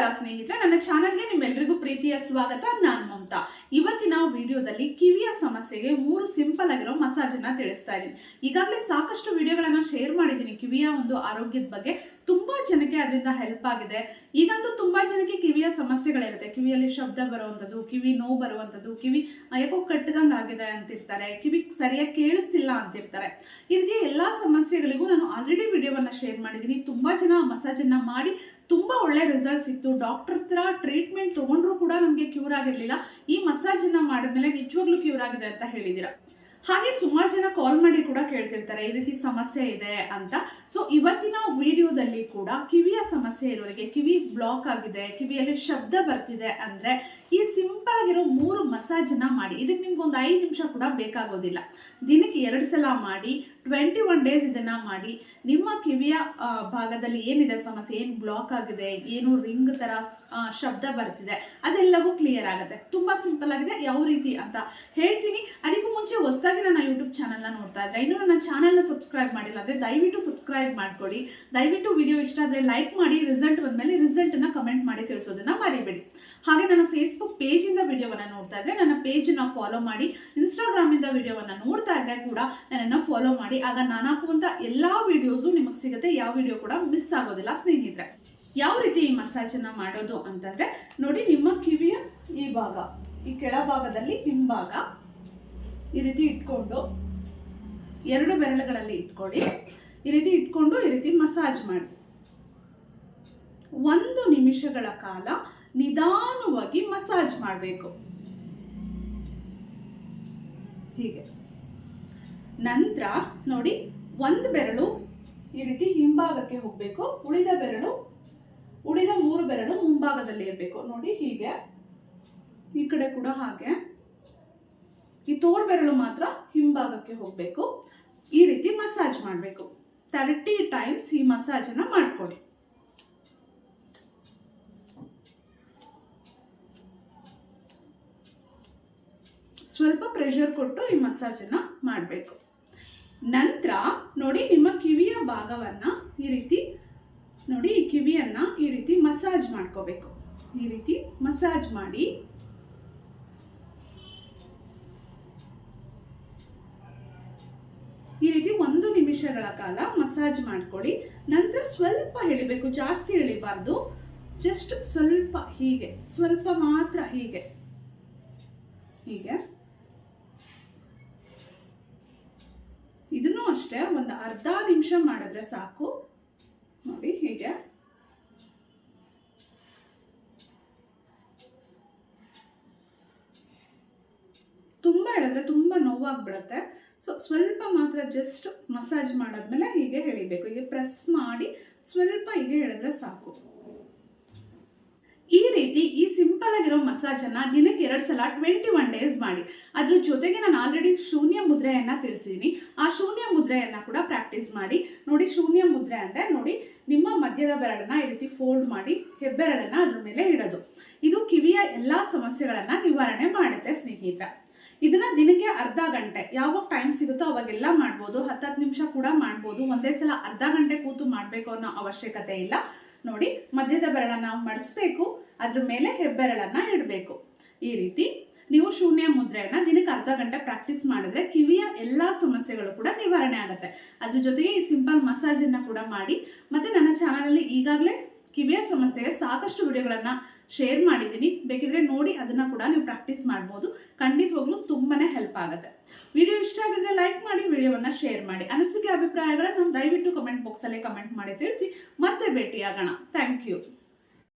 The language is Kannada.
ನಮಸ್ಕಾರ ಸ್ನೇಹಿತರೆ, ನನ್ನ ಚಾನಲ್ಗೆ ನಿಮ್ಮೆಲ್ಲರಿಗೂ ಪ್ರೀತಿಯ ಸ್ವಾಗತ. ನಾನು ಮಮತಾ. ಇವತ್ತಿನ ವಿಡಿಯೋದಲ್ಲಿ ಕಿವಿಯ ಸಮಸ್ಯೆಗೆ ಮೂರು ಸಿಂಪಲ್ ಆಗಿರೋ ಮಸಾಜ್ ಅನ್ನ ತಿಳಿಸ್ತಾ ಇದ್ದೀನಿ. ಈಗಾಗಲೇ ಸಾಕಷ್ಟು ವಿಡಿಯೋಗಳನ್ನ ಶೇರ್ ಮಾಡಿದ್ದೀನಿ ಕಿವಿಯ ಒಂದು ಆರೋಗ್ಯದ ಬಗ್ಗೆ. ತುಂಬಾ ಜನಕ್ಕೆ ಅದರಿಂದ ಹೆಲ್ಪ್ ಆಗಿದೆ. ಈಗಂತೂ ತುಂಬಾ ಜನಕ್ಕೆ ಕಿವಿಯ ಸಮಸ್ಯೆಗಳಿರುತ್ತೆ. ಕಿವಿಯಲ್ಲಿ ಶಬ್ದ ಬರುವಂಥದ್ದು ಕಿವಿ ನೋವು ಬರುವಂಥದ್ದು ಕಿವಿ ಯಾಕೋ ಕಟ್ಟದಂಗೆ ಆಗಿದೆ ಅಂತಿರ್ತಾರೆ. ಕಿವಿ ಸರಿಯಾಗಿ ಕೇಳಿಸ್ತಿಲ್ಲ ಅಂತಿರ್ತಾರೆ. ಈ ರೀತಿ ಎಲ್ಲ ಸಮಸ್ಯೆಗಳಿಗೂ ನಾನು ಆಲ್ರೆಡಿ ವಿಡಿಯೋವನ್ನ ಶೇರ್ ಮಾಡಿದ್ದೀನಿ ತುಂಬಾ ಜನ ಮಸಾಜ್ ಅನ್ನ ಮಾಡಿ ತುಂಬಾ ಒಳ್ಳೆ ರಿಸಲ್ಟ್ ಸಿಕ್ತು. ಡಾಕ್ಟರ್ ಹತ್ರ ಟ್ರೀಟ್ಮೆಂಟ್ ತಗೊಂಡ್ರು ಕೂಡ ನಮಗೆ ಕ್ಯೂರ್ ಆಗಿರ್ಲಿಲ್ಲ. ಈ ಮಸಾಜ್ ಅನ್ನ ಮಾಡಿದ್ಮೇಲೆ ನಿಜವಾಗ್ಲೂ ಕ್ಯೂರ್ ಆಗಿದೆ ಅಂತ ಹೇಳಿದ್ದೀರಾ ಹಾಗೆ ಸುಮಾರು ಜನ ಕಾಲ್ ಮಾಡಿ ಕೂಡ ಕೇಳ್ತಿರ್ತಾರೆ, ಈ ರೀತಿ ಸಮಸ್ಯೆ ಇದೆ ಅಂತ. ಸೊ ಇವತ್ತಿನ ವಿಡಿಯೋದಲ್ಲಿ ಕೂಡ ಕಿವಿಯ ಸಮಸ್ಯೆ ಇರೋರಿಗೆ, ಕಿವಿ ಬ್ಲಾಕ್ ಆಗಿದೆ, ಕಿವಿಯಲ್ಲಿ ಶಬ್ದ ಬರ್ತಿದೆ ಅಂದ್ರೆ ಈ ಸಿಂಪಲ್ ಆಗಿರೋ ಮೂರು ಮಸಾಜ್ನ ಮಾಡಿ. ಇದಕ್ಕೆ ನಿಮ್ಗೆ ಒಂದು ಐದು ನಿಮಿಷ ಕೂಡ ಬೇಕಾಗೋದಿಲ್ಲ. ದಿನಕ್ಕೆ ಎರಡು ಸಲ ಮಾಡಿ ಟ್ವೆಂಟಿ ಒನ್ ಡೇಸ್ ಇದನ್ನ ಮಾಡಿ. ನಿಮ್ಮ ಕಿವಿಯ ಭಾಗದಲ್ಲಿ ಏನಿದೆ ಸಮಸ್ಯೆ, ಏನು ಬ್ಲಾಕ್ ಆಗಿದೆ, ಏನು ರಿಂಗ್ ತರ ಶಬ್ದ ಬರ್ತಿದೆ, ಅದೆಲ್ಲವೂ ಕ್ಲಿಯರ್ ಆಗುತ್ತೆ. ತುಂಬಾ ಸಿಂಪಲ್ ಆಗಿದೆ, ಯಾವ ರೀತಿ ಅಂತ ಹೇಳ್ತೀನಿ. ಅದಕ್ಕೂ ಮುಂಚೆ ಹೊಸದಾಗಿ ನನ್ನ ಯೂಟ್ಯೂಬ್ ಚಾನಲ್ನ ನೋಡ್ತಾ ಇದ್ರೆ, ಇನ್ನೂ ನನ್ನ ಚಾನಲ್ನ ಸಬ್ಸ್ಕ್ರೈಬ್ ಮಾಡಿಲ್ಲ ಅಂದರೆ ದಯವಿಟ್ಟು ಸಬ್ಸ್ಕ್ರೈಬ್ ಮಾಡ್ಕೊಳ್ಳಿ. ದಯವಿಟ್ಟು ವಿಡಿಯೋ ಇಷ್ಟ ಆದರೆ ಲೈಕ್ ಮಾಡಿ ರಿಸಲ್ಟ್ ಬಂದಮೇಲೆ ರಿಸಲ್ಟನ್ನು ಕಮೆಂಟ್ ಮಾಡಿ ತಿಳಿಸೋದನ್ನು ಮರಿಬೇಡಿ. ಹಾಗೆ ನನ್ನ ಫೇಸ್ಬುಕ್ ಪೇಜಿಂದ ವಿಡಿಯೋವನ್ನು ನೋಡ್ತಾ ಇದ್ರೆ, ನನ್ನ ಪೇಜನ್ನು ಫಾಲೋ ಮಾಡಿ ಇನ್ಸ್ಟಾಗ್ರಾಮಿಂದ ವಿಡಿಯೋವನ್ನು ನೋಡ್ತಾ ಇದ್ರೆ ಕೂಡ ನನ್ನನ್ನು ಫಾಲೋ ಮಾಡಿ. ಆಗ ನಾನು ಹಾಕುವಂಥ ಎಲ್ಲ ವಿಡಿಯೋಸು ನಿಮಗೆ ಸಿಗುತ್ತೆ, ಯಾವ ವಿಡಿಯೋ ಕೂಡ ಮಿಸ್ ಆಗೋದಿಲ್ಲ ಸ್ನೇಹಿತರೆ. ಯಾವ ರೀತಿ ಈ ಮಸಾಜ್ ಅನ್ನ ಮಾಡೋದು ಅಂತಂದ್ರೆ, ನೋಡಿ ನಿಮ್ಮ ಕಿವಿಯ ಈ ಭಾಗ, ಈ ಕೆಳಭಾಗದಲ್ಲಿ ಹಿಂಭಾಗ. ಈ ರೀತಿ ಇಟ್ಕೊಂಡು, ಎರಡು ಬೆರಳುಗಳಲ್ಲಿ ಇಟ್ಕೊಳ್ಳಿ. ಈ ರೀತಿ ಇಟ್ಕೊಂಡು ಈ ರೀತಿ ಮಸಾಜ್ ಮಾಡಿ. ಒಂದು ನಿಮಿಷಗಳ ಕಾಲ ನಿಧಾನವಾಗಿ ಮಸಾಜ್ ಮಾಡಬೇಕು. ಹೀಗೆ. ನಂತರ ನೋಡಿ, ಒಂದು ಬೆರಳು ಈ ರೀತಿ ಹಿಂಭಾಗಕ್ಕೆ ಹೋಗಬೇಕು, ಉಳಿದ ಬೆರಳು, ಉಳಿದ ಮೂರು ಬೆರಳು ಮುಂಭಾಗದಲ್ಲಿ ಇರಬೇಕು. ನೋಡಿ ಹೀಗೆ. ಈ ಕಡೆ ಕೂಡ ಹಾಗೆ. ಈ ತೋರ್ ಬೆರಳು ಮಾತ್ರ ಹಿಂಭಾಗಕ್ಕೆ ಹೋಗಬೇಕು. ಈ ರೀತಿ ಮಸಾಜ್ ಮಾಡಬೇಕು. ತರ್ಟಿ ಟೈಮ್ಸ್ ಈ ಮಸಾಜನ್ನ ಮಾಡ್ಕೊಡಿ. ಸ್ವಲ್ಪ ಪ್ರೆಷರ್ ಕೊಟ್ಟು ಈ ಮಸಾಜನ್ನ ಮಾಡಬೇಕು. ನಂತರ ನೋಡಿ ನಿಮ್ಮ ಕಿವಿಯ ಭಾಗವನ್ನ ಈ ರೀತಿ, ನೋಡಿ ಈ ಕಿವಿಯನ್ನ ಈ ರೀತಿ ಮಸಾಜ್ ಮಾಡ್ಕೋಬೇಕು. ಈ ರೀತಿ ಮಸಾಜ್ ಮಾಡಿ ಈ ರೀತಿ ಒಂದು ನಿಮಿಷಗಳ ಕಾಲ ಮಸಾಜ್ ಮಾಡ್ಕೊಳ್ಳಿ. ನಂತರ ಸ್ವಲ್ಪ ಎಳಿಬೇಕು, ಜಾಸ್ತಿ ಎಳಿಬಾರ್ದು. ಜಸ್ಟ್ ಸ್ವಲ್ಪ ಹೀಗೆ, ಸ್ವಲ್ಪ ಮಾತ್ರ ಹೀಗೆ. ಹೀಗೆ. ಇದನ್ನು ಅಷ್ಟೇ, ಒಂದು ಅರ್ಧ ನಿಮಿಷ ಮಾಡಿದ್ರೆ ಸಾಕು. ನೋಡಿ, ಹೀಗೆ. ತುಂಬ ಹೇಳಿದ್ರೆ ತುಂಬ ನೋವಾಗ್ಬಿಡುತ್ತೆ. ಸೊ ಸ್ವಲ್ಪ ಮಾತ್ರ ಜಸ್ಟ್ ಮಸಾಜ್ ಮಾಡಾದ್ಮೇಲೆ ಹೀಗೆ ಎಳಿಬೇಕು. ಹೀಗೆ ಪ್ರೆಸ್ ಮಾಡಿ ಸ್ವಲ್ಪ ಹೀಗೆ ಹೇಳಿದ್ರೆ ಸಾಕು. ಈ ರೀತಿ ಈ ಸಿಂಪಲ್ ಆಗಿರೋ ಮಸಾಜ್ ಅನ್ನ ದಿನಕ್ಕೆ ಎರಡು ಸಲ ಟ್ವೆಂಟಿ ಒನ್ ಡೇಸ್ ಮಾಡಿ. ಅದ್ರ ಜೊತೆಗೆ ನಾನು ಆಲ್ರೆಡಿ ಶೂನ್ಯ ಮುದ್ರೆಯನ್ನ ತಿಳಿಸಿದ್ದೀನಿ ಆ ಶೂನ್ಯ ಮುದ್ರೆಯನ್ನ ಕೂಡ ಪ್ರಾಕ್ಟೀಸ್ ಮಾಡಿ. ನೋಡಿ ಶೂನ್ಯ ಮುದ್ರೆ ಅಂದ್ರೆ ನೋಡಿ ನಿಮ್ಮ ಮಧ್ಯದ ಬೆರಳನ್ನ ಈ ರೀತಿ ಫೋಲ್ಡ್ ಮಾಡಿ ಹೆಬ್ಬೆರಳನ್ನ ಅದ್ರ ಮೇಲೆ ಇಡೋದು. ಇದು ಕಿವಿಯ ಎಲ್ಲಾ ಸಮಸ್ಯೆಗಳನ್ನ ನಿವಾರಣೆ ಮಾಡುತ್ತೆ ಸ್ನೇಹಿತರ. ಇದನ್ನ ದಿನಕ್ಕೆ ಅರ್ಧ ಗಂಟೆ, ಯಾವಾಗ ಟೈಮ್ ಸಿಗುತ್ತೋ ಅವಾಗೆಲ್ಲ ಮಾಡ್ಬೋದು. ಹತ್ತತ್ತು ನಿಮಿಷ ಕೂಡ ಮಾಡ್ಬೋದು. ಒಂದೇ ಸಲ ಅರ್ಧ ಗಂಟೆ ಕೂತು ಮಾಡಬೇಕು ಅನ್ನೋ ಅವಶ್ಯಕತೆ ಇಲ್ಲ. ನೋಡಿ, ಮಧ್ಯದ ಬೆರಳನ್ನ ಮಡಿಸ್ಬೇಕು, ಅದ್ರ ಮೇಲೆ ಹೆಬ್ಬೆರಳನ್ನ ಇಡಬೇಕು. ಈ ರೀತಿ ನೀವು ಶೂನ್ಯ ಮುದ್ರೆಯನ್ನ ದಿನಕ್ಕೆ ಅರ್ಧ ಗಂಟೆ ಪ್ರಾಕ್ಟೀಸ್ ಮಾಡಿದ್ರೆ ಕಿವಿಯ ಎಲ್ಲಾ ಸಮಸ್ಯೆಗಳು ಕೂಡ ನಿವಾರಣೆ ಆಗುತ್ತೆ. ಅದ್ರ ಜೊತೆಗೆ ಈ ಸಿಂಪಲ್ ಮಸಾಜ್ ಅನ್ನ ಕೂಡ ಮಾಡಿ. ಮತ್ತೆ ನನ್ನ ಚಾನಲ್ ಅಲ್ಲಿ ಈಗಾಗಲೇ ಕಿವಿಯ ಸಮಸ್ಯೆಗೆ ಸಾಕಷ್ಟು ವಿಡಿಯೋಗಳನ್ನ ಶೇರ್ ಮಾಡಿದ್ದೀನಿ. ಬೇಕಿದ್ರೆ ನೋಡಿ, ಅದನ್ನ ಕೂಡ ನೀವು ಪ್ರಾಕ್ಟೀಸ್ ಮಾಡ್ಬೋದು. ಖಂಡಿತವಾಗ್ಲೂ ತುಂಬಾನೇ ಹೆಲ್ಪ್ ಆಗುತ್ತೆ. ವಿಡಿಯೋ ಇಷ್ಟ ಆಗಿದ್ರೆ ಲೈಕ್ ಮಾಡಿ, ವಿಡಿಯೋವನ್ನ ಶೇರ್ ಮಾಡಿ. ಅನಿಸಿಕೆ, ಅಭಿಪ್ರಾಯಗಳನ್ನ ದಯವಿಟ್ಟು ಕಮೆಂಟ್ ಬಾಕ್ಸಲ್ಲೇ ಕಮೆಂಟ್ ಮಾಡಿ ತಿಳಿಸಿ. ಮತ್ತೆ ಭೇಟಿಯಾಗೋಣ. Thank you